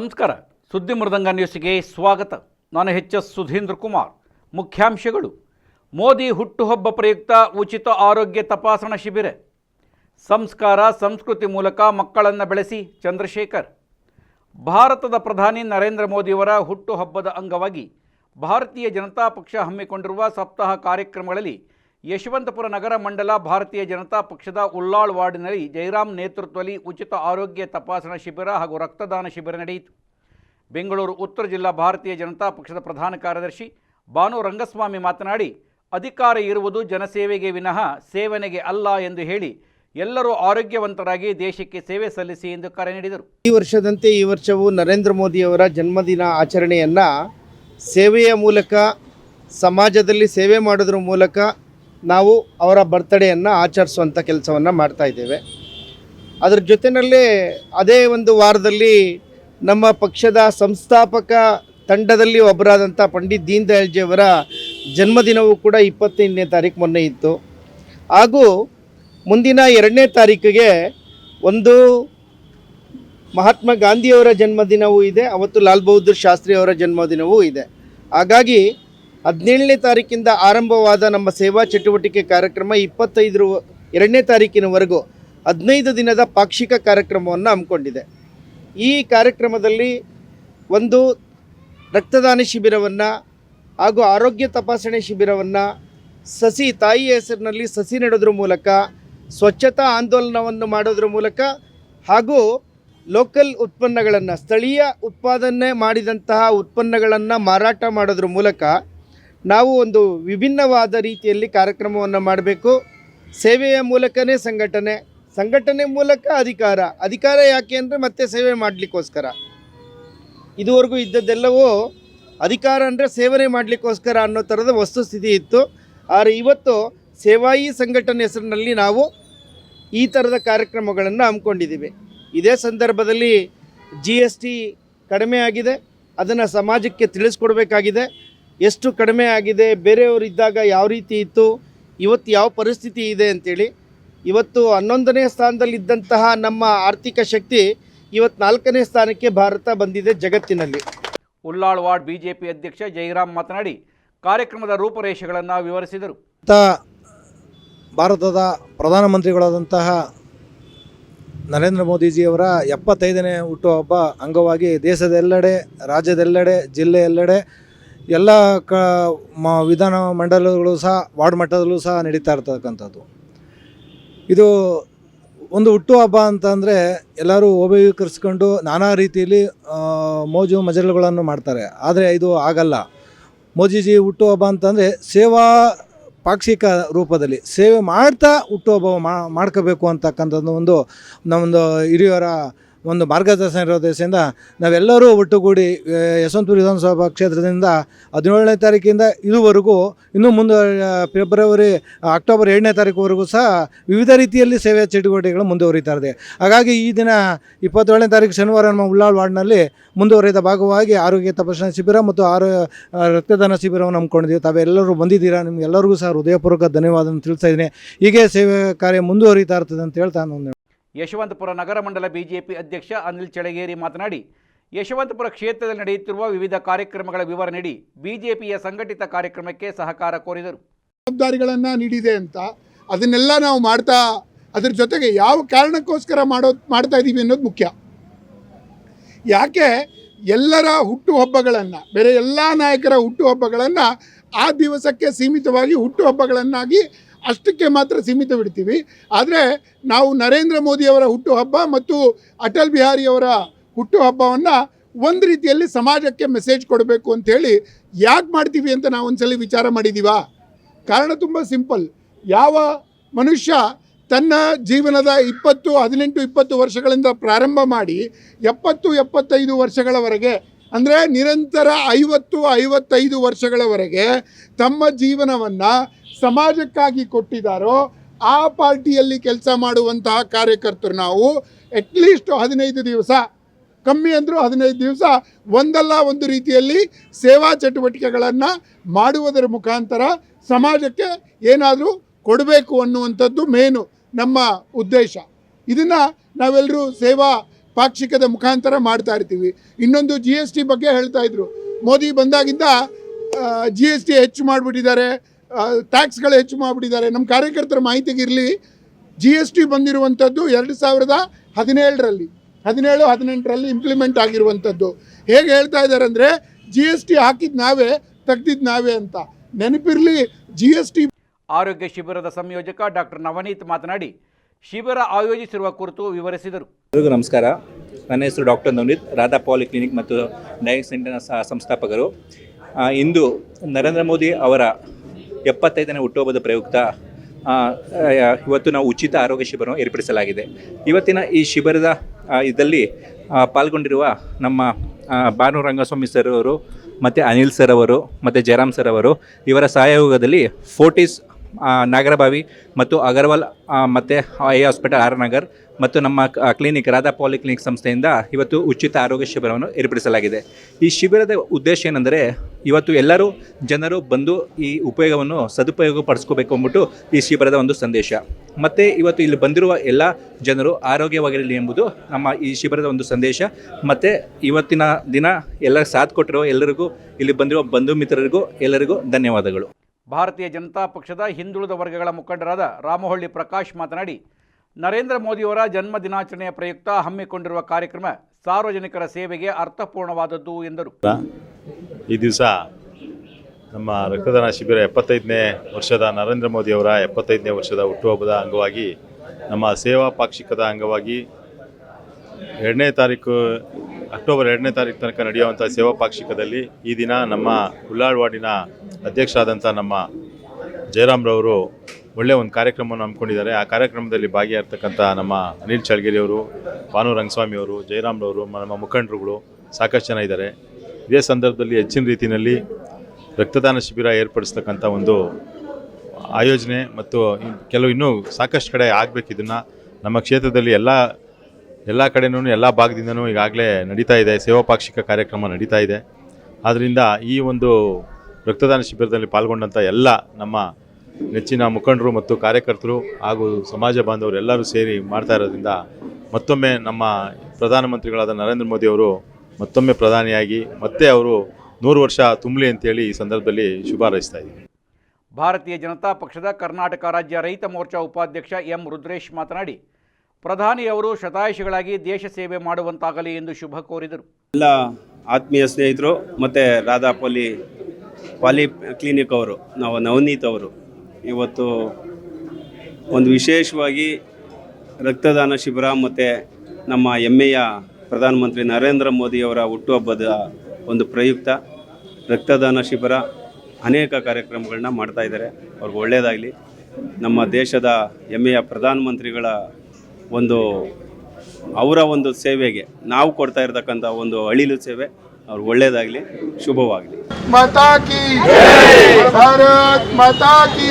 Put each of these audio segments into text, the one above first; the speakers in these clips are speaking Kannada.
ನಮಸ್ಕಾರ. ಸುದ್ದಿ ಮೃದಂಗ ನ್ಯೂಸ್ಗೆ ಸ್ವಾಗತ. ನಾನು ಹೆಚ್ ಎಸ್ ಸುಧೀಂದ್ರ ಕುಮಾರ್. ಮುಖ್ಯಾಂಶಗಳು. ಮೋದಿ ಹುಟ್ಟುಹಬ್ಬ ಪ್ರಯುಕ್ತ ಉಚಿತ ಆರೋಗ್ಯ ತಪಾಸಣಾ ಶಿಬಿರ. ಸಂಸ್ಕಾರ, ಸಂಸ್ಕೃತಿ ಮೂಲಕ ಮಕ್ಕಳನ್ನು ಬೆಳೆಸಿ ಚಂದ್ರಶೇಖರ್. ಭಾರತದ ಪ್ರಧಾನಿ ನರೇಂದ್ರ ಮೋದಿಯವರ ಹುಟ್ಟುಹಬ್ಬದ ಅಂಗವಾಗಿ ಭಾರತೀಯ ಜನತಾ ಪಕ್ಷ ಹಮ್ಮಿಕೊಂಡಿರುವ ಸಪ್ತಾಹ ಕಾರ್ಯಕ್ರಮಗಳಲ್ಲಿ ಯಶವಂತಪುರ ನಗರ ಮಂಡಲ ಭಾರತೀಯ ಜನತಾ ಪಕ್ಷದ ಉಳ್ಳಾಳ್ ವಾರ್ಡಿನಲ್ಲಿ ಜಯರಾಮ್ ನೇತೃತ್ವದಲ್ಲಿ ಉಚಿತ ಆರೋಗ್ಯ ತಪಾಸಣಾ ಶಿಬಿರ ಹಾಗೂ ರಕ್ತದಾನ ಶಿಬಿರ ನಡೆಯಿತು. ಬೆಂಗಳೂರು, ಉತ್ತರ ಜಿಲ್ಲಾ ಭಾರತೀಯ ಜನತಾ ಪಕ್ಷದ ಪ್ರಧಾನ ಕಾರ್ಯದರ್ಶಿ ಭಾನು ರಂಗಸ್ವಾಮಿ ಮಾತನಾಡಿ, ಅಧಿಕಾರ ಇರುವುದು ಜನಸೇವೆಗೆ ವಿನಃ ಸೇವನೆಗೆ ಅಲ್ಲ ಎಂದು ಹೇಳಿ ಎಲ್ಲರೂ ಆರೋಗ್ಯವಂತರಾಗಿ ದೇಶಕ್ಕೆ ಸೇವೆ ಸಲ್ಲಿಸಿ ಎಂದು ಕರೆ ನೀಡಿದರು. ಈ ವರ್ಷದಂತೆ ಈ ವರ್ಷವೂ ನರೇಂದ್ರ ಮೋದಿಯವರ ಜನ್ಮದಿನ ಆಚರಣೆಯನ್ನು ಸೇವೆಯ ಮೂಲಕ, ಸಮಾಜದಲ್ಲಿ ಸೇವೆ ಮಾಡೋದ್ರ ಮೂಲಕ ನಾವು ಅವರ ಬರ್ತ್ಡೇಯನ್ನು ಆಚರಿಸುವಂಥ ಕೆಲಸವನ್ನು ಮಾಡ್ತಾಯಿದ್ದೇವೆ ಅದ್ರ ಜೊತೆಯಲ್ಲಿ ಅದೇ ಒಂದು ವಾರದಲ್ಲಿ ನಮ್ಮ ಪಕ್ಷದ ಸಂಸ್ಥಾಪಕ ತಂಡದಲ್ಲಿ ಒಬ್ಬರಾದಂಥ ಪಂಡಿತ್ ದೀನ್ ದಯಾಳ್ಜಿಯವರ ಜನ್ಮದಿನವೂ ಕೂಡ ಇಪ್ಪತ್ತೆಂಟನೇ ತಾರೀಕು ಮೊನ್ನೆ ಇತ್ತು. ಹಾಗೂ ಮುಂದಿನ ಎರಡನೇ ತಾರೀಕಿಗೆ ಒಂದು ಮಹಾತ್ಮ ಗಾಂಧಿಯವರ ಜನ್ಮದಿನವೂ ಇದೆ, ಅವತ್ತು ಲಾಲ್ ಬಹದ್ದೂರ್ ಶಾಸ್ತ್ರಿ ಅವರ ಜನ್ಮದಿನವೂ ಇದೆ. ಹಾಗಾಗಿ ಹದಿನೇಳನೇ ತಾರೀಕಿಂದ ಆರಂಭವಾದ ನಮ್ಮ ಸೇವಾ ಚಟುವಟಿಕೆ ಕಾರ್ಯಕ್ರಮ ಇಪ್ಪತ್ತೈದರ ಎರಡನೇ ತಾರೀಕಿನವರೆಗೂ ಹದಿನೈದು ದಿನದ ಪಾಕ್ಷಿಕ ಕಾರ್ಯಕ್ರಮವನ್ನು ಹಮ್ಮಿಕೊಂಡಿದೆ. ಈ ಕಾರ್ಯಕ್ರಮದಲ್ಲಿ ಒಂದು ರಕ್ತದಾನ ಶಿಬಿರವನ್ನು ಹಾಗೂ ಆರೋಗ್ಯ ತಪಾಸಣೆ ಶಿಬಿರವನ್ನು ಸಸಿ ತಾಯಿ ಹೆಸರಿನಲ್ಲಿ ಸಸಿ ನೆಡೋದ್ರ ಮೂಲಕ, ಸ್ವಚ್ಛತಾ ಆಂದೋಲನವನ್ನು ಮಾಡೋದ್ರ ಮೂಲಕ ಹಾಗೂ ಲೋಕಲ್ ಉತ್ಪನ್ನಗಳನ್ನು, ಸ್ಥಳೀಯ ಉತ್ಪಾದನೆ ಮಾಡಿದಂತಹ ಉತ್ಪನ್ನಗಳನ್ನು ಮಾರಾಟ ಮಾಡೋದ್ರ ಮೂಲಕ ನಾವು ಒಂದು ವಿಭಿನ್ನವಾದ ರೀತಿಯಲ್ಲಿ ಕಾರ್ಯಕ್ರಮವನ್ನು ಮಾಡಬೇಕು. ಸೇವೆಯ ಮೂಲಕನೇ ಸಂಘಟನೆ ಸಂಘಟನೆ ಮೂಲಕ ಅಧಿಕಾರ. ಅಧಿಕಾರ ಯಾಕೆ ಅಂದರೆ ಮತ್ತೆ ಸೇವೆ ಮಾಡಲಿಕ್ಕೋಸ್ಕರ. ಇದುವರೆಗೂ ಇದ್ದದ್ದೆಲ್ಲವೂ ಅಧಿಕಾರ ಅಂದರೆ ಸೇವನೆ ಮಾಡಲಿಕ್ಕೋಸ್ಕರ ಅನ್ನೋ ಥರದ ವಸ್ತುಸ್ಥಿತಿ ಇತ್ತು. ಆದರೆ ಇವತ್ತು ಸೇವಾಯಿ ಸಂಘಟನೆ ಹೆಸರಿನಲ್ಲಿ ನಾವು ಈ ಥರದ ಕಾರ್ಯಕ್ರಮಗಳನ್ನು ಹಮ್ಮಿಕೊಂಡಿದ್ದೀವಿ. ಇದೇ ಸಂದರ್ಭದಲ್ಲಿ ಜಿ ಎಸ್ ಟಿ ಕಡಿಮೆ ಆಗಿದೆ. ಅದನ್ನು ಸಮಾಜಕ್ಕೆ ತಿಳಿಸ್ಕೊಡ್ಬೇಕಾಗಿದೆ. ಎಷ್ಟು ಕಡಿಮೆ ಆಗಿದೆ ಬೇರೆಯವರು ಇದ್ದಾಗ ಯಾವ ರೀತಿ ಇತ್ತು ಇವತ್ತು ಯಾವ ಪರಿಸ್ಥಿತಿ ಇದೆ ಅಂತೇಳಿ. ಇವತ್ತು ಹನ್ನೊಂದನೇ ಸ್ಥಾನದಲ್ಲಿದ್ದಂತಹ ನಮ್ಮ ಆರ್ಥಿಕ ಶಕ್ತಿ ಇವತ್ತು ನಾಲ್ಕನೇ ಸ್ಥಾನಕ್ಕೆ ಭಾರತ ಬಂದಿದೆ ಜಗತ್ತಿನಲ್ಲಿ. ಉಳ್ಳಾಳ್ ವಾರ್ಡ್ ಬಿಜೆಪಿ ಅಧ್ಯಕ್ಷ ಜಯರಾಮ್ ಮಾತನಾಡಿ ಕಾರ್ಯಕ್ರಮದ ರೂಪರೇಷೆಗಳನ್ನು ವಿವರಿಸಿದರು. ತ ಭಾರತದ ಪ್ರಧಾನಮಂತ್ರಿಗಳಾದಂತಹ ನರೇಂದ್ರ ಮೋದಿಜಿಯವರ ಎಪ್ಪತ್ತೈದನೇ ಹುಟ್ಟುಹಬ್ಬ ಅಂಗವಾಗಿ ದೇಶದೆಲ್ಲೆಡೆ ರಾಜ್ಯದೆಲ್ಲೆಡೆ ಜಿಲ್ಲೆಯೆಲ್ಲೆಡೆ ಎಲ್ಲ ಕ, ಮ, ವಿಧಾನ ಮಂಡಲಗಳು ಸಹ, ವಾರ್ಡ್ ಮಟ್ಟದಲ್ಲೂ ಸಹ ನಡೀತಾ ಇರ್ತಕ್ಕಂಥದ್ದು. ಇದು ಒಂದು ಹುಟ್ಟುಹಬ್ಬ ಅಂತಂದರೆ ಎಲ್ಲರೂ ಉಪಯೋಗೀಕರಿಸ್ಕೊಂಡು ನಾನಾ ರೀತಿಯಲ್ಲಿ ಮೋಜು ಮಜಲುಗಳನ್ನು ಮಾಡ್ತಾರೆ. ಆದರೆ ಇದು ಆಗಲ್ಲ. ಹುಟ್ಟು ಹಬ್ಬ ಅಂತಂದರೆ ಸೇವಾ ಪಾಕ್ಷಿಕ ರೂಪದಲ್ಲಿ, ಸೇವೆ ಮಾಡ್ತಾ ಹುಟ್ಟುಹಬ್ಬ ಮಾ, ಮಾಡ್ಕೋಬೇಕು ಅಂತಕ್ಕಂಥದ್ದು ಒಂದು ನಮ್ಮದು ಹಿರಿಯರ ಒಂದು ಮಾರ್ಗದರ್ಶನ ಇರೋ ದೇಶದಿಂದ ನಾವೆಲ್ಲರೂ ಒಟ್ಟುಗೂಡಿ ಯಶವಂತಪುರ ವಿಧಾನಸಭಾ ಕ್ಷೇತ್ರದಿಂದ ಹದಿನೇಳನೇ ತಾರೀಕಿಂದ ಇದುವರೆಗೂ, ಇನ್ನೂ ಮುಂದೆ ಫೆಬ್ರವರಿ, ಅಕ್ಟೋಬರ್ ಎರಡನೇ ತಾರೀಕುವರೆಗೂ ಸಹ ವಿವಿಧ ರೀತಿಯಲ್ಲಿ ಸೇವೆ ಚಟುವಟಿಕೆಗಳು ಮುಂದುವರಿತಾ ಇದೆ. ಹಾಗಾಗಿ ಈ ದಿನ ಇಪ್ಪತ್ತೇಳನೇ ತಾರೀಕು ಶನಿವಾರ ನಮ್ಮ ಉಳ್ಳಾಳ್ ವಾರ್ಡ್ನಲ್ಲಿ ಮುಂದುವರಿದ ಭಾಗವಾಗಿ ಆರೋಗ್ಯ ತಪಾಸಣಾ ಶಿಬಿರ ಮತ್ತು ಆರೋ ರಕ್ತದಾನ ಶಿಬಿರವನ್ನು ಹಮ್ಮಿಕೊಂಡಿದ್ದೀವಿ. ತಾವೆಲ್ಲರೂ ಬಂದಿದ್ದೀರಾ? ನಿಮ್ಗೆಲ್ಲರಿಗೂ ಸಹ ಹೃದಯಪೂರ್ವಕ ಧನ್ಯವಾದ ತಿಳಿಸ್ತಾ ಇದ್ದೀನಿ. ಹೀಗೆ ಸೇವೆ ಕಾರ್ಯ ಮುಂದುವರಿತಾ ಇರ್ತದೆ ಅಂತ ಹೇಳ್ತಾ ನಾನು ಯಶವಂತಪುರ ನಗರ ಮಂಡಲ ಬಿಜೆಪಿ ಅಧ್ಯಕ್ಷ ಅನಿಲ್ ಚಳಗೇರಿ ಮಾತನಾಡಿ, ಯಶವಂತಪುರ ಕ್ಷೇತ್ರದಲ್ಲಿ ನಡೆಯುತ್ತಿರುವ ವಿವಿಧ ಕಾರ್ಯಕ್ರಮಗಳ ವಿವರ ನೀಡಿ ಬಿಜೆಪಿಯ ಸಂಘಟಿತ ಕಾರ್ಯಕ್ರಮಕ್ಕೆ ಸಹಕಾರ ಕೋರಿದರು. ಜವಾಬ್ದಾರಿಗಳನ್ನು ನೀಡಿದೆ ಅಂತ ಅದನ್ನೆಲ್ಲ ನಾವು ಮಾಡ್ತಾ, ಅದ್ರ ಜೊತೆಗೆ ಯಾವ ಕಾರಣಕ್ಕೋಸ್ಕರ ಮಾಡೋ, ಮಾಡ್ತಾ ಇದ್ದೀವಿ ಅನ್ನೋದು ಮುಖ್ಯ. ಯಾಕೆ ಎಲ್ಲರ ಹುಟ್ಟುಹಬ್ಬಗಳನ್ನು, ಬೇರೆ ಎಲ್ಲ ನಾಯಕರ ಹುಟ್ಟುಹಬ್ಬಗಳನ್ನು ಆ ದಿವಸಕ್ಕೆ ಸೀಮಿತವಾಗಿ ಹುಟ್ಟುಹಬ್ಬಗಳನ್ನಾಗಿ ಅಷ್ಟಕ್ಕೆ ಮಾತ್ರ ಸೀಮಿತ ಬಿಡ್ತೀವಿ. ಆದರೆ ನಾವು ನರೇಂದ್ರ ಮೋದಿಯವರ ಹುಟ್ಟುಹಬ್ಬ ಮತ್ತು ಅಟಲ್ ಬಿಹಾರಿಯವರ ಹುಟ್ಟುಹಬ್ಬವನ್ನು ಒಂದು ರೀತಿಯಲ್ಲಿ ಸಮಾಜಕ್ಕೆ ಮೆಸೇಜ್ ಕೊಡಬೇಕು ಅಂಥೇಳಿ ಯಾಕೆ ಮಾಡ್ತೀವಿ ಅಂತ ನಾವು ಒಂದ್ಸಲಿ ವಿಚಾರ ಮಾಡಿದ್ದೀವಾ ಕಾರಣ ತುಂಬ ಸಿಂಪಲ್. ಯಾವ ಮನುಷ್ಯ ತನ್ನ ಜೀವನದ ಇಪ್ಪತ್ತು, ಹದಿನೆಂಟು, ಇಪ್ಪತ್ತು ವರ್ಷಗಳಿಂದ ಪ್ರಾರಂಭ ಮಾಡಿ ಎಪ್ಪತ್ತು, ಎಪ್ಪತ್ತೈದು ವರ್ಷಗಳವರೆಗೆ ಅಂದರೆ ನಿರಂತರ ಐವತ್ತು, ಐವತ್ತೈದು ವರ್ಷಗಳವರೆಗೆ ತಮ್ಮ ಜೀವನವನ್ನು ಸಮಾಜಕ್ಕಾಗಿ ಕೊಟ್ಟಿದ್ದಾರೋ ಆ ಪಾರ್ಟಿಯಲ್ಲಿ ಕೆಲಸ ಮಾಡುವಂತಹ ಕಾರ್ಯಕರ್ತರು ನಾವು ಅಟ್ಲೀಸ್ಟ್ ಹದಿನೈದು ದಿವಸ, ಕಮ್ಮಿ ಅಂದರೂ ಹದಿನೈದು ದಿವಸ ಒಂದಲ್ಲ ಒಂದು ರೀತಿಯಲ್ಲಿ ಸೇವಾ ಚಟುವಟಿಕೆಗಳನ್ನು ಮಾಡುವುದರ ಮುಖಾಂತರ ಸಮಾಜಕ್ಕೆ ಏನಾದರೂ ಕೊಡಬೇಕು ಅನ್ನುವಂಥದ್ದು ಮೇನು ನಮ್ಮ ಉದ್ದೇಶ. ಇದನ್ನು ನಾವೆಲ್ಲರೂ ಸೇವಾ ಪಾಕ್ಷಿಕದ ಮುಖಾಂತರ ಮಾಡ್ತಾ ಇರ್ತೀವಿ. ಇನ್ನೊಂದು ಜಿ ಎಸ್ ಟಿ ಬಗ್ಗೆ ಹೇಳ್ತಾ ಇದ್ರು. ಮೋದಿ ಬಂದಾಗಿಂದ ಜಿ ಎಸ್ ಟಿ ಹೆಚ್ಚು ಮಾಡಿಬಿಟ್ಟಿದ್ದಾರೆ ಟ್ಯಾಕ್ಸ್ಗಳು ಹೆಚ್ಚು ಮಾಡಿಬಿಟ್ಟಿದ್ದಾರೆ. ನಮ್ಮ ಕಾರ್ಯಕರ್ತರ ಮಾಹಿತಿಗಿರಲಿ ಜಿ ಎಸ್ ಟಿ ಬಂದಿರುವಂಥದ್ದು ಎರಡು ಸಾವಿರದ ಹದಿನೇಳರಲ್ಲಿ, ಹದಿನೇಳು, ಹದಿನೆಂಟರಲ್ಲಿ ಇಂಪ್ಲಿಮೆಂಟ್ ಆಗಿರುವಂಥದ್ದು. ಹೇಗೆ ಹೇಳ್ತಾ ಇದ್ದಾರೆ ಅಂದರೆ ಜಿ ಎಸ್ ಟಿ ಹಾಕಿದ್ದು ನಾವೇ ತೆಗ್ದಿದ್ದು ನಾವೇ ಅಂತ. ನೆನಪಿರಲಿ ಜಿ ಎಸ್ ಟಿ ಆರೋಗ್ಯ ಶಿಬಿರದ ಸಂಯೋಜಕ ಡಾಕ್ಟರ್ ನವನೀತ್ ಮಾತನಾಡಿ ಶಿಬಿರ ಆಯೋಜಿಸಿರುವ ಕುರಿತು ವಿವರಿಸಿದರು. ಎಲ್ಲರಿಗೂ ನಮಸ್ಕಾರ. ನನ್ನ ಹೆಸರು ಡಾಕ್ಟರ್ ನವನೀತ್, ರಾಧಾ ಪಾಲಿಕ್ಲಿನಿಕ್ ಮತ್ತು ಡಯಾಗ್ ಸೆಂಟರ್ನ ಸಂಸ್ಥಾಪಕರು. ಇಂದು ನರೇಂದ್ರ ಮೋದಿ ಅವರ ಎಪ್ಪತ್ತೈದನೇ ಹುಟ್ಟುಹಬ್ಬದ ಪ್ರಯುಕ್ತ ಇವತ್ತು ನಾವು ಉಚಿತ ಆರೋಗ್ಯ ಶಿಬಿರವನ್ನು ಏರ್ಪಡಿಸಲಾಗಿದೆ. ಇವತ್ತಿನ ಈ ಶಿಬಿರದ ಇದರಲ್ಲಿ ಪಾಲ್ಗೊಂಡಿರುವ ನಮ್ಮ ಭಾನು ರಂಗಸ್ವಾಮಿ ಸರ್ ಅವರು, ಮತ್ತು ಅನಿಲ್ ಸರ್ ಅವರು, ಮತ್ತು ಜಯರಾಮ್ ಸರ್ ಅವರು ಇವರ ಸಹಯೋಗದಲ್ಲಿ ಫೋರ್ಟಿಸ್ ನಾಗರಬಾವಿ ಮತ್ತು ಅಗರ್ವಾಲ್ ಮತ್ತು ಐ ಹಾಸ್ಪಿಟಲ್ ಆರ್ ನಗರ್ ಮತ್ತು ನಮ್ಮ ಕ್ಲಿನಿಕ್, ರಾಧಾ ಪಾಲಿಕ್ಲಿನಿಕ್ ಸಂಸ್ಥೆಯಿಂದ ಇವತ್ತು ಉಚಿತ ಆರೋಗ್ಯ ಶಿಬಿರವನ್ನು ಏರ್ಪಡಿಸಲಾಗಿದೆ. ಈ ಶಿಬಿರದ ಉದ್ದೇಶ ಏನೆಂದರೆ ಇವತ್ತು ಎಲ್ಲರೂ ಜನರು ಬಂದು ಈ ಉಪಯೋಗವನ್ನು ಸದುಪಯೋಗ ಪಡಿಸ್ಕೋಬೇಕು ಅಂದ್ಬಿಟ್ಟು ಈ ಶಿಬಿರದ ಒಂದು ಸಂದೇಶ. ಮತ್ತು ಇವತ್ತು ಇಲ್ಲಿ ಬಂದಿರುವ ಎಲ್ಲ ಜನರು ಆರೋಗ್ಯವಾಗಿರಲಿ ಎಂಬುದು ನಮ್ಮ ಈ ಶಿಬಿರದ ಒಂದು ಸಂದೇಶ. ಮತ್ತು ಇವತ್ತಿನ ದಿನ ಎಲ್ಲ ಸಾಥ್ ಕೊಟ್ಟಿರೋ ಎಲ್ಲರಿಗೂ, ಇಲ್ಲಿ ಬಂದಿರುವ ಬಂಧು ಮಿತ್ರರಿಗೂ ಎಲ್ಲರಿಗೂ ಧನ್ಯವಾದಗಳು. ಭಾರತೀಯ ಜನತಾ ಪಕ್ಷದ ಹಿಂದುಳಿದ ವರ್ಗಗಳ ಮುಖಂಡರಾದ ರಾಮಹಳ್ಳಿ ಪ್ರಕಾಶ್ ಮಾತನಾಡಿ, ನರೇಂದ್ರ ಮೋದಿಯವರ ಜನ್ಮ ದಿನಾಚರಣೆಯ ಪ್ರಯುಕ್ತ ಹಮ್ಮಿಕೊಂಡಿರುವ ಕಾರ್ಯಕ್ರಮ ಸಾರ್ವಜನಿಕರ ಸೇವೆಗೆ ಅರ್ಥಪೂರ್ಣವಾದದ್ದು ಎಂದರು. ಈ ದಿವಸ ನಮ್ಮ ರಕ್ತದಾನ ಶಿಬಿರ ಎಪ್ಪತ್ತೈದನೇ ವರ್ಷದ ನರೇಂದ್ರ ಮೋದಿಯವರ ಎಪ್ಪತ್ತೈದನೇ ವರ್ಷದ ಹುಟ್ಟುಹಬ್ಬದ ಅಂಗವಾಗಿ ನಮ್ಮ ಸೇವಾ ಪಾಕ್ಷಿಕದ ಅಂಗವಾಗಿ ಎರಡನೇ ತಾರೀಕು ಅಕ್ಟೋಬರ್ ಎರಡನೇ ತಾರೀಕು ತನಕ ನಡೆಯುವಂಥ ಸೇವಾ ಪಾಕ್ಷಿಕದಲ್ಲಿ ಈ ದಿನ ನಮ್ಮ ಉಳ್ಳಾಳ್ ವಾರ್ಡಿನ ಅಧ್ಯಕ್ಷರಾದಂಥ ನಮ್ಮ ಜಯರಾಮ್ರವರು ಒಳ್ಳೆಯ ಒಂದು ಕಾರ್ಯಕ್ರಮವನ್ನು ಹಮ್ಮಿಕೊಂಡಿದ್ದಾರೆ. ಆ ಕಾರ್ಯಕ್ರಮದಲ್ಲಿ ಭಾಗಿಯಾಗಿರ್ತಕ್ಕಂಥ ನಮ್ಮ ಅನಿಲ್ ಚಳಗಿರಿಯವರು, ಭಾನು ರಂಗಸ್ವಾಮಿಯವರು ಜಯರಾಮ್ರವರು ನಮ್ಮ ಮುಖಂಡರುಗಳು ಸಾಕಷ್ಟು ಜನ ಇದ್ದಾರೆ. ಇದೇ ಸಂದರ್ಭದಲ್ಲಿ ಹೆಚ್ಚಿನ ರೀತಿಯಲ್ಲಿ ರಕ್ತದಾನ ಶಿಬಿರ ಏರ್ಪಡಿಸ್ತಕ್ಕಂಥ ಒಂದು ಆಯೋಜನೆ ಮತ್ತು ಕೆಲವು ಇನ್ನೂ ಸಾಕಷ್ಟು ಕಡೆ ಆಗಬೇಕು ನಮ್ಮ ಕ್ಷೇತ್ರದಲ್ಲಿ ಎಲ್ಲ ಎಲ್ಲ ಕಡೆನೂ, ಎಲ್ಲ ಭಾಗದಿಂದನೂ ಈಗಾಗಲೇ ನಡೀತಾ ಇದೆ, ಸೇವಾಪಾಕ್ಷಿಕ ಕಾರ್ಯಕ್ರಮ ನಡೀತಾ ಇದೆ. ಆದ್ದರಿಂದ ಈ ಒಂದು ರಕ್ತದಾನ ಶಿಬಿರದಲ್ಲಿ ಪಾಲ್ಗೊಂಡಂಥ ಎಲ್ಲ ನಮ್ಮ ನೆಚ್ಚಿನ ಮುಖಂಡರು ಮತ್ತು ಕಾರ್ಯಕರ್ತರು ಹಾಗೂ ಸಮಾಜ ಬಾಂಧವರು ಎಲ್ಲರೂ ಸೇರಿ ಮಾಡ್ತಾ ಇರೋದ್ರಿಂದ ಮತ್ತೊಮ್ಮೆ ನಮ್ಮ ಪ್ರಧಾನಮಂತ್ರಿಗಳಾದ ನರೇಂದ್ರ ಮೋದಿ ಅವರು ಮತ್ತೊಮ್ಮೆ ಪ್ರಧಾನಿಯಾಗಿ ಮತ್ತೆ ಅವರು ನೂರು ವರ್ಷ ತುಂಬಲಿ ಅಂತೇಳಿ ಈ ಸಂದರ್ಭದಲ್ಲಿ ಶುಭ ಹಾರೈಸ್ತಾ ಭಾರತೀಯ ಜನತಾ ಪಕ್ಷದ ಕರ್ನಾಟಕ ರಾಜ್ಯ ರೈತ ಮೋರ್ಚಾ ಉಪಾಧ್ಯಕ್ಷ ಎಂ ರುದ್ರೇಶ್ ಮಾತನಾಡಿ ಪ್ರಧಾನಿಯವರು ಶತಾಯುಷಿಗಳಾಗಿ ದೇಶ ಸೇವೆ ಮಾಡುವಂತಾಗಲಿ ಎಂದು ಶುಭ ಕೋರಿದರು. ಎಲ್ಲ ಆತ್ಮೀಯ ಸ್ನೇಹಿತರು ಮತ್ತು ರಾಧಾ ಪಾಲಿ ಕ್ಲಿನಿಕ್ ಅವರು, ನಾವು ನವನೀತ್ ಅವರು, ಇವತ್ತು ಒಂದು ವಿಶೇಷವಾಗಿ ರಕ್ತದಾನ ಶಿಬಿರ ಮತ್ತು ನಮ್ಮ ಹೆಮ್ಮೆಯ ಪ್ರಧಾನಮಂತ್ರಿ ನರೇಂದ್ರ ಮೋದಿಯವರ ಹುಟ್ಟುಹಬ್ಬದ ಒಂದು ಪ್ರಯುಕ್ತ ರಕ್ತದಾನ ಶಿಬಿರ. ಅನೇಕ ಕಾರ್ಯಕ್ರಮಗಳನ್ನ ಮಾಡ್ತಾಯಿದ್ದಾರೆ ಅವ್ರಿಗೆ ಒಳ್ಳೆಯದಾಗಲಿ ನಮ್ಮ ದೇಶದ ಹೆಮ್ಮೆಯ ಪ್ರಧಾನಮಂತ್ರಿಗಳ ಒಂದು ಅವರ ಒಂದು ಸೇವೆಗೆ ನಾವು ಕೊಡ್ತಾ ಇರತಕ್ಕಂಥ ಒಂದು ಅಳಿಲು ಸೇವೆ ಅವ್ರು ಒಳ್ಳೇದಾಗಲಿ ಶುಭವಾಗಲಿ. ಮತಾಕಿ ಭಾರತ್ ಮತಾಕಿ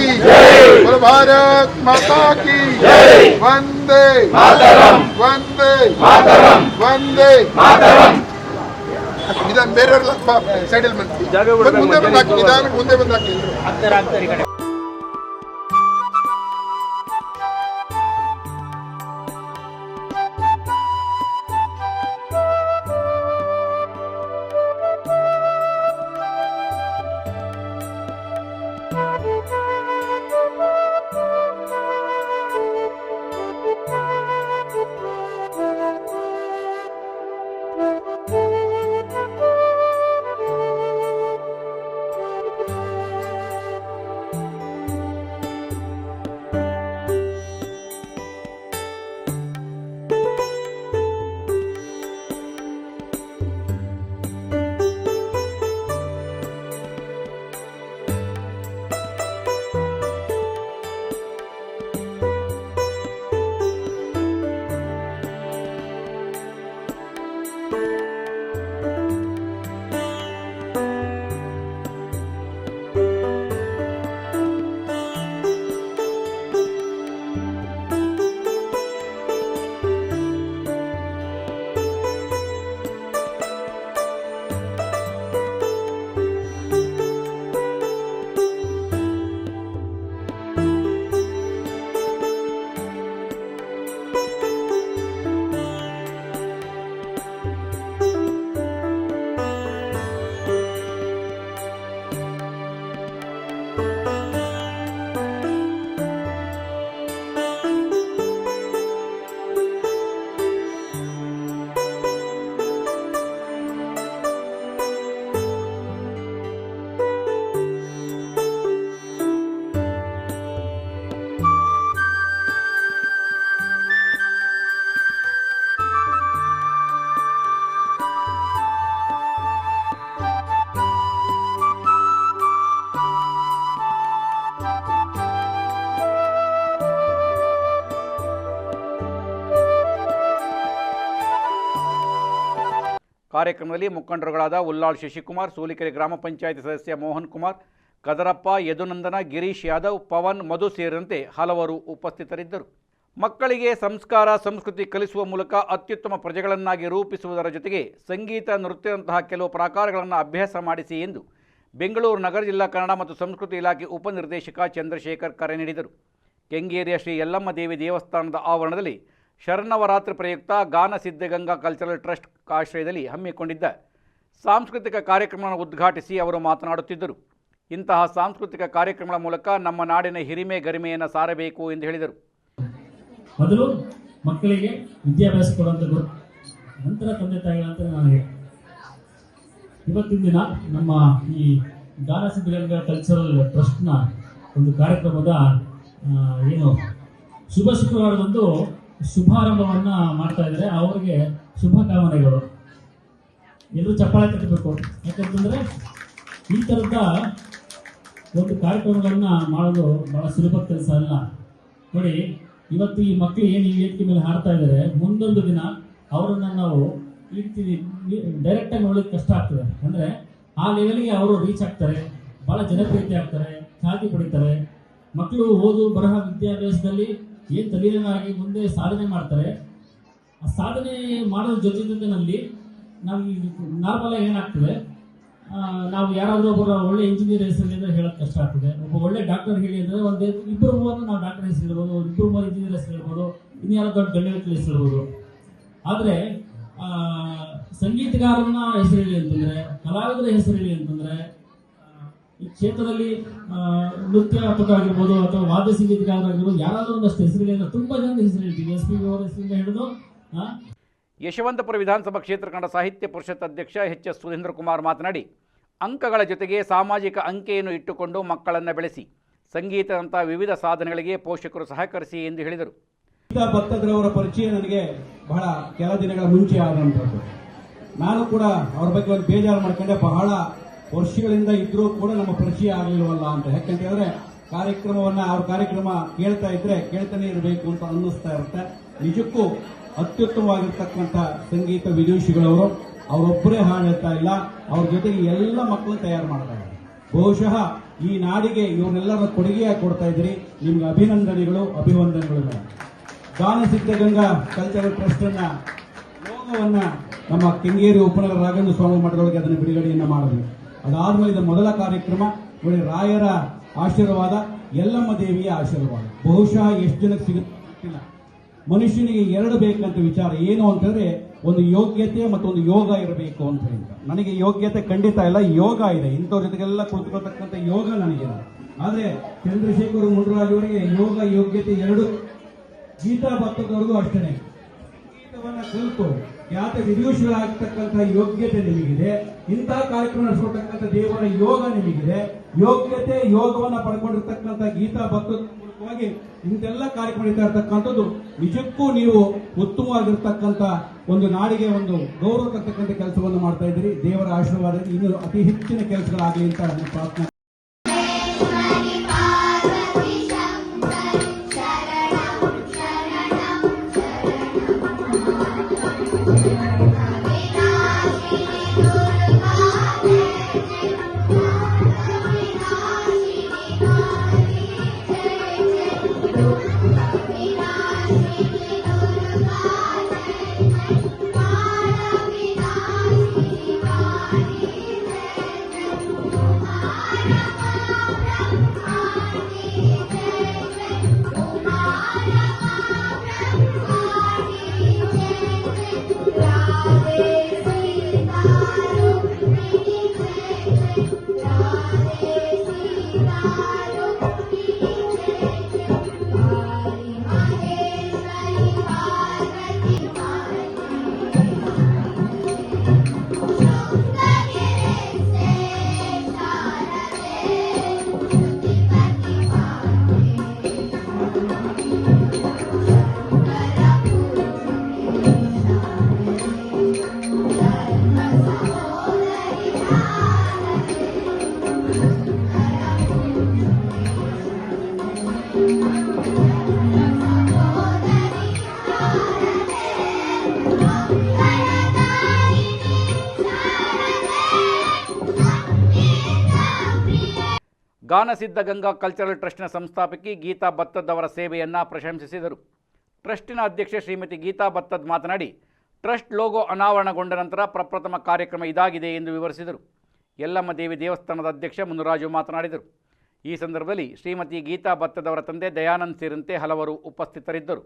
ಭಾರತ್ ಮತಾಕಿ ವಂದೇ ವಂದೇ ವಂದೇ. ನಿಧಾನ ಬೇರೆಯವ್ರಲ್ಲ ಸೆಟಲ್ಮೆಂಟ್ ಬಂದು ಮುಂದೆ ಬಂದು ಹಾಕಿ ನಿಧಾನ ಮುಂದೆ ಬಂದು ಕಡೆ. ಕಾರ್ಯಕ್ರಮದಲ್ಲಿ ಮುಖಂಡರುಗಳಾದ ಉಲ್ಲಾಳ್ ಶಶಿಕುಮಾರ್, ಸೂಲಿಕೆರೆ ಗ್ರಾಮ ಪಂಚಾಯತಿ ಸದಸ್ಯ ಮೋಹನ್ ಕುಮಾರ್, ಕದರಪ್ಪ, ಯದುನಂದನ, ಗಿರೀಶ್ ಯಾದವ್, ಪವನ್, ಮಧು ಸೇರಿದಂತೆ ಹಲವರು ಉಪಸ್ಥಿತರಿದ್ದರು. ಮಕ್ಕಳಿಗೆ ಸಂಸ್ಕಾರ, ಸಂಸ್ಕೃತಿ ಕಲಿಸುವ ಮೂಲಕ ಅತ್ಯುತ್ತಮ ಪ್ರಜೆಗಳನ್ನಾಗಿ ರೂಪಿಸುವುದರ ಜೊತೆಗೆ ಸಂಗೀತ, ನೃತ್ಯದಂತಹ ಕೆಲವು ಪ್ರಕಾರಗಳನ್ನು ಅಭ್ಯಾಸ ಮಾಡಿಸಿ ಎಂದು ಬೆಂಗಳೂರು ನಗರ ಜಿಲ್ಲಾ ಕನ್ನಡ ಮತ್ತು ಸಂಸ್ಕೃತಿ ಇಲಾಖೆ ಉಪನಿರ್ದೇಶಕ ಚಂದ್ರಶೇಖರ್ ಕರೆ ನೀಡಿದರು. ಕೆಂಗೇರಿಯ ಶ್ರೀ ಯಲ್ಲಮ್ಮ ದೇವಿ ದೇವಸ್ಥಾನದ ಆವರಣದಲ್ಲಿ ಶರನ್ನವರಾತ್ರಿ ಪ್ರಯುಕ್ತ ಗಾನ ಸಿದ್ಧಗಂಗಾ ಕಲ್ಚರಲ್ ಟ್ರಸ್ಟ್ ಆಶ್ರಯದಲ್ಲಿ ಹಮ್ಮಿಕೊಂಡಿದ್ದ ಸಾಂಸ್ಕೃತಿಕ ಕಾರ್ಯಕ್ರಮವನ್ನು ಉದ್ಘಾಟಿಸಿ ಅವರು ಮಾತನಾಡುತ್ತಿದ್ದರು. ಇಂತಹ ಸಾಂಸ್ಕೃತಿಕ ಕಾರ್ಯಕ್ರಮಗಳ ಮೂಲಕ ನಮ್ಮ ನಾಡಿನ ಹಿರಿಮೆ ಗರಿಮೆಯನ್ನು ಸಾರಬೇಕು ಎಂದು ಹೇಳಿದರು. ಮೊದಲು ಮಕ್ಕಳಿಗೆ ವಿದ್ಯಾಭ್ಯಾಸ ಕೊಡುವಂಥದ್ದು ನಂತರ ತಂದೆ ತಾಯಿಗಳಂತ ನನಗೆ ಇವತ್ತಿನ ದಿನ ನಮ್ಮ ಈ ಗಾನ ಸಿದ್ಧಗಂಗಾ ಕಲ್ಚರಲ್ ಟ್ರಸ್ಟ್ನ ಒಂದು ಕಾರ್ಯಕ್ರಮದ ಏನು ಶುಭ ಶುಕ್ರವಾರದಂದು ಶುಭಾರಂಭವನ್ನು ಮಾಡ್ತಾ ಇದ್ದಾರೆ. ಅವರಿಗೆ ಶುಭ ಕಾಮನೆಗಳು. ಎಲ್ಲರೂ ಚಪ್ಪಾಳೆ ತಟ್ಟಬೇಕು ಯಾಕಂತಂದ್ರೆ ಈ ಥರದ ಒಂದು ಕಾರ್ಯಕ್ರಮಗಳನ್ನ ಮಾಡೋದು ಬಹಳ ಸುಲಭ ಕೆಲಸ ಅಲ್ಲ. ನೋಡಿ, ಇವತ್ತು ಈ ಮಕ್ಕಳು ಏನು ಈ ವೇದಿಕೆ ಮೇಲೆ ಹಾಡ್ತಾ ಇದ್ದಾರೆ, ಮುಂದೊಂದು ದಿನ ಅವರನ್ನ ನಾವು ಈ ರೀತಿ ಡೈರೆಕ್ಟ್ ಆಗಿ ನೋಡೋಕೆ ಕಷ್ಟ ಆಗ್ತದೆ. ಅಂದ್ರೆ ಆ ಲೆವೆಲ್ಗೆ ಅವರು ರೀಚ್ ಆಗ್ತಾರೆ, ಬಹಳ ಜನಪ್ರಿಯತೆ ಆಗ್ತಾರೆ ಖ್ಯಾತಿ ಪಡಿತಾರೆ. ಮಕ್ಕಳು ಓದು, ಬರಹ, ವಿದ್ಯಾಭ್ಯಾಸದಲ್ಲಿ ಏನು ತಲೀನರಾಗಿ ಮುಂದೆ ಸಾಧನೆ ಮಾಡ್ತಾರೆ? ಆ ಸಾಧನೆ ಮಾಡೋದ್ರ ಜೊತೆ ಜೊತೆನಲ್ಲಿ ನಾವು ನಾರ್ಮಲ್ ಆಗಿ ಏನಾಗ್ತದೆ? ನಾವು ಯಾರಾದರೂ ಒಬ್ಬರ ಒಳ್ಳೆ ಇಂಜಿನಿಯರ್ ಹೆಸರಲ್ಲಿ ಅಂದರೆ ಹೇಳೋದು ಕಷ್ಟ ಆಗ್ತದೆ. ಒಬ್ಬ ಒಳ್ಳೆ ಡಾಕ್ಟರ್ ಹೇಳಿ ಅಂದರೆ ಒಂದು ಇಬ್ಬರು ಮೂವರು ನಾವು ಡಾಕ್ಟರ್ ಹೆಸರು ಹೇಳ್ಬೋದು ಇಬ್ಬರು ಮೂವರು ಇಂಜಿನಿಯರ್ ಹೆಸರು ಹೇಳ್ಬೋದು, ಇನ್ಯಾರೋ ದೊಡ್ಡ ಗಣ್ಯ ವ್ಯಕ್ತಿ ಹೆಸರು ಹೇಳ್ಬೋದು. ಆದರೆ ಸಂಗೀತಗಾರನ ಹೆಸರು ಹೇಳಿ ಅಂತಂದ್ರೆ, ಕಲಾವಿದರ ಹೆಸರು ಹೇಳಿ ಅಂತಂದ್ರೆ ಈ ಕ್ಷೇತ್ರದಲ್ಲಿ ನೃತ್ಯ ಆಗಿರ್ಬೋದು ಅಥವಾ ವಾದ್ಯ ಸಂಗೀತಗಾರರಾಗಿರ್ಬೋದು ಯಾರಾದರೂ ಒಂದಷ್ಟು ಹೆಸರುಗಳಿಂದ ತುಂಬಾ ಜನ ಹೆಸರು ಹೇಳ್ತೀವಿ ಎಸ್ ಪಿ ಅವರ ಹೆಸರಿಂದ ಹಿಡಿದು ಯಶವಂತಪುರ ವಿಧಾನಸಭಾ ಕ್ಷೇತ್ರ ಕನ್ನಡ ಸಾಹಿತ್ಯ ಪರಿಷತ್ ಅಧ್ಯಕ್ಷ ಎಚ್ ಎಸ್ ಸುಧೀಂದ್ರ ಕುಮಾರ್ ಮಾತನಾಡಿ ಅಂಕಗಳ ಜೊತೆಗೆ ಸಾಮಾಜಿಕ ಅಂಕೆಯನ್ನು ಇಟ್ಟುಕೊಂಡು ಮಕ್ಕಳನ್ನು ಬೆಳೆಸಿ ಸಂಗೀತದಂತಹ ವಿವಿಧ ಸಾಧನೆಗಳಿಗೆ ಪೋಷಕರು ಸಹಕರಿಸಿ ಎಂದು ಹೇಳಿದರು. ಗೀತಾ ಪರಿಚಯ ನನಗೆ ಬಹಳ ಕೆಲ ದಿನಗಳ ಮುಂಚೆ ಆದಂಥದ್ದು. ನಾನು ಕೂಡ ಅವ್ರ ಬಗ್ಗೆ ಒಂದು ಬೇಜಾರು ಮಾಡ್ಕೊಂಡೆ ಬಹಳ ವರ್ಷಗಳಿಂದ ಇದ್ರೂ ಕೂಡ ನಮ್ಮ ಪರಿಚಯ ಆಗಲಿಲ್ವಲ್ಲ ಅಂತ. ಯಾಕಂತ ಹೇಳಿದ್ರೆ ಕಾರ್ಯಕ್ರಮವನ್ನ ಅವ್ರ ಕಾರ್ಯಕ್ರಮ ಕೇಳ್ತಾ ಇದ್ರೆ ಕೇಳ್ತಾನೆ ಇರಬೇಕು ಅಂತ ಅನ್ನಿಸ್ತಾ ಇರುತ್ತೆ. ನಿಜಕ್ಕೂ ಅತ್ಯುತ್ತಮವಾಗಿರ್ತಕ್ಕಂಥ ಸಂಗೀತ ವಿದೂಷಿಗಳವರು, ಅವರೊಬ್ಬರೇ ಹಾಡು ಹೇಳ್ತಾ ಇಲ್ಲ. ಅವ್ರ ಜೊತೆಗೆ ಎಲ್ಲ ಮಕ್ಕಳು ತಯಾರು ಮಾಡ್ತಾ ಇದ್ದಾರೆ. ಬಹುಶಃ ಈ ನಾಡಿಗೆ ಇವ್ರನ್ನೆಲ್ಲರ ಕೊಡುಗೆಯಾಗಿ ಕೊಡ್ತಾ ಇದ್ದೀರಿ. ನಿಮ್ಗೆ ಅಭಿನಂದನೆಗಳು, ಅಭಿವಂದನೆಗಳು. ಗಾನ ಸಿದ್ಧಗಂಗಾ ಕಲ್ಚರಲ್ ಅನ್ನ, ಲೋಗವನ್ನ ನಮ್ಮ ಕೆಂಗೇರಿ ಉಪನಗರ ರಾಘವೇಂದ್ರ ಸ್ವಾಮಿ ಮಠದೊಳಗೆ ಅದನ್ನು ಬಿಡುಗಡೆಯನ್ನ ಮಾಡಿದ್ವಿ ಅದಾದ್ಮೇಲೆ ಮೊದಲ ಕಾರ್ಯಕ್ರಮ ಒಳ್ಳೆ ರಾಯರ ಆಶೀರ್ವಾದ ಎಲ್ಲಮ್ಮ ದೇವಿಯ ಆಶೀರ್ವಾದ. ಬಹುಶಃ ಎಷ್ಟು ಜನಕ್ಕೆ ಸಿಗುತ್ತಿಲ್ಲ. ಗೊತ್ತಿಲ್ಲ ಮನುಷ್ಯನಿಗೆ ಎರಡು ಬೇಕಂತ ವಿಚಾರ ಏನು ಅಂತಂದ್ರೆ ಒಂದು ಯೋಗ್ಯತೆ ಮತ್ತು ಒಂದು ಯೋಗ ಇರಬೇಕು ಅಂತ ಹೇಳಿದ್ರೆ. ನನಗೆ ಯೋಗ್ಯತೆ ಖಂಡಿತ ಇಲ್ಲ, ಯೋಗ ಇದೆ. ಇಂಥವ್ರ ಜೊತೆಗೆಲ್ಲ ಕುಳಿತುಕೊಳ್ತಕ್ಕಂಥ ಯೋಗ ನನಗಿಲ್ಲ. ಆದರೆ ಚಂದ್ರಶೇಖರ್ ಮುನ್ರಾಜ್ ಅವರಿಗೆ ಯೋಗ ಯೋಗ್ಯತೆ ಎರಡು ಗೀತಾ ಭಕ್ತದವರೆಗೂ ಅಷ್ಟೇ. ಗೀತವನ್ನ ಕಲಿತು. ಖ್ಯಾತ ವಿದೂಷಿಗಳಾಗ್ತಕ್ಕಂಥ ಯೋಗ್ಯತೆ ನಿಮಗಿದೆ. ಇಂತಹ ಕಾರ್ಯಕ್ರಮ ನಡೆಸ್ಕೊಳ್ತಕ್ಕಂಥ ದೇವರ ಯೋಗ ನಿಮಗಿದೆ. ಯೋಗ್ಯತೆ ಯೋಗವನ್ನ ಪಡ್ಕೊಂಡಿರ್ತಕ್ಕಂಥ ಗೀತಾ ಭಕ್ತ ಮೂಲಕವಾಗಿ ಇಂತೆಲ್ಲ ಕಾರ್ಯಕ್ರಮ ನಡೀತಾ ಇರ್ತಕ್ಕಂಥದ್ದು ನಿಜಕ್ಕೂ ನೀವು ಉತ್ತಮವಾಗಿರ್ತಕ್ಕಂಥ ಒಂದು ನಾಡಿಗೆ ಒಂದು ಗೌರವ ತರ್ತಕ್ಕಂಥ ಕೆಲಸವನ್ನು ಮಾಡ್ತಾ ಇದ್ದೀರಿ. ದೇವರ ಆಶೀರ್ವಾದ ಇನ್ನು ಅತಿ ಹೆಚ್ಚಿನ ಕೆಲಸಗಳಾಗಲಿ ಅಂತ ನಾನು ಪ್ರಾರ್ಥನೆ ಗಾನಸಿದ್ಧ ಗಂಗಾ ಕಲ್ಚರಲ್ ಟ್ರಸ್ಟ್ನ ಸಂಸ್ಥಾಪಕಿ ಗೀತಾ ಭತ್ತದ್ ಅವರ ಸೇವೆಯನ್ನು ಪ್ರಶಂಸಿಸಿದರು. ಟ್ರಸ್ಟಿನ ಅಧ್ಯಕ್ಷ ಶ್ರೀಮತಿ ಗೀತಾ ಭತ್ತದ್ ಮಾತನಾಡಿ ಟ್ರಸ್ಟ್ ಲೋಗೋ ಅನಾವರಣಗೊಂಡ ನಂತರ ಪ್ರಪ್ರಥಮ ಕಾರ್ಯಕ್ರಮ ಇದಾಗಿದೆ ಎಂದು ವಿವರಿಸಿದರು. ಯಲ್ಲಮ್ಮ ದೇವಿ ದೇವಸ್ಥಾನದ ಅಧ್ಯಕ್ಷ ಮುನುರಾಜು ಮಾತನಾಡಿದರು. ಈ ಸಂದರ್ಭದಲ್ಲಿ ಶ್ರೀಮತಿ ಗೀತಾ ಭತ್ತದವರ ತಂದೆ ದಯಾನಂದ್ ಸೇರಿದಂತೆ ಹಲವರು ಉಪಸ್ಥಿತರಿದ್ದರು.